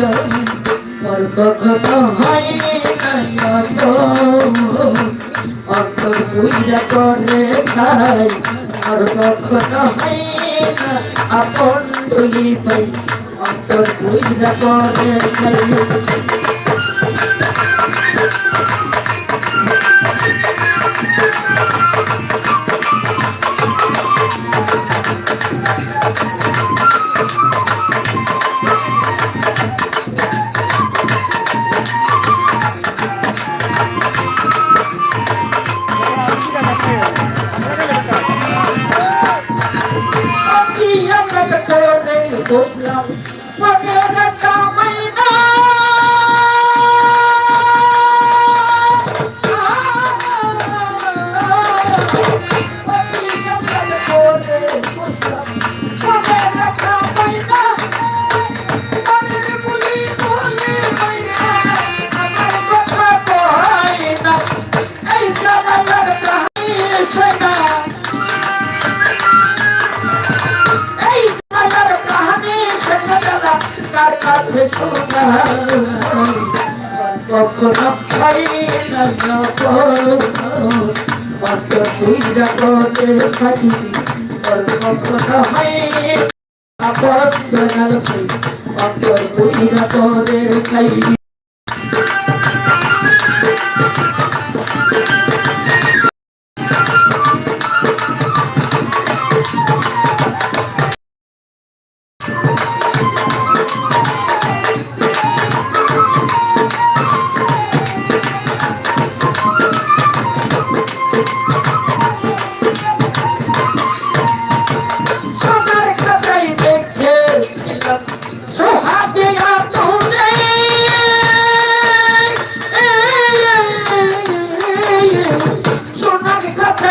চলি তোর কখনো হয় অন্তর পুজা করে খাই আর কখনো হয় আপন ধুলি পাই অন্তর পুজা করে খাই বসলাম আছে সোনা কখনো পাই না মাত্র তুই জগতে থাকি কখনো হয় আপন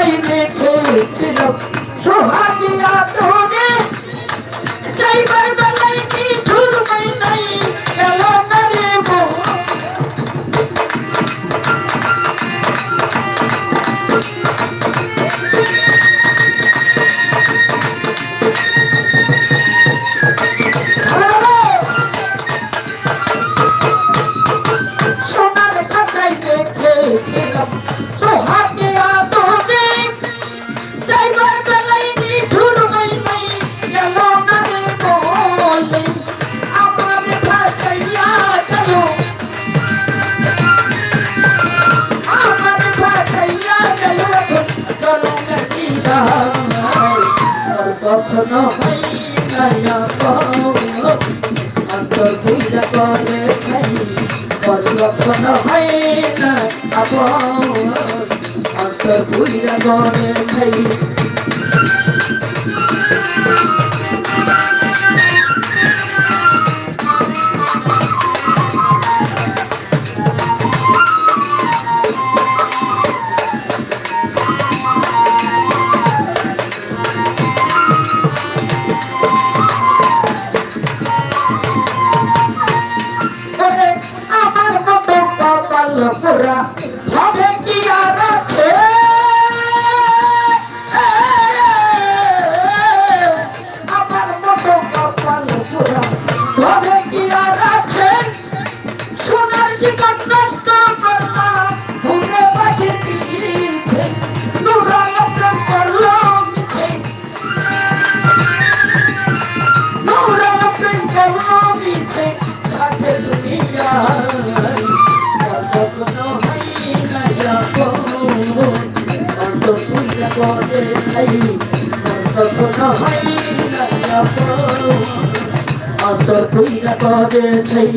চাইতে খেয়েছিল। সোহাগিয়া তোরে চাইবার বেলায় কোনো অন্তর খুলে করে কোনো হয় না অন্তর খুলে করে অন্তর কইরা কবে ছাই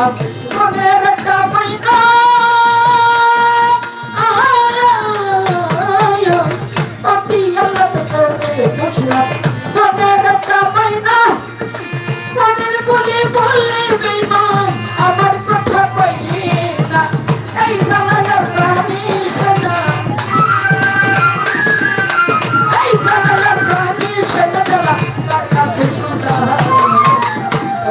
Bonsoir.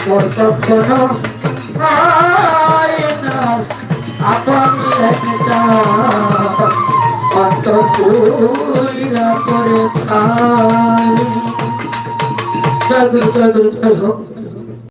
তোর কখনো হাই না আপন একটা অন্তর তুই না করে গুরু জয় হোক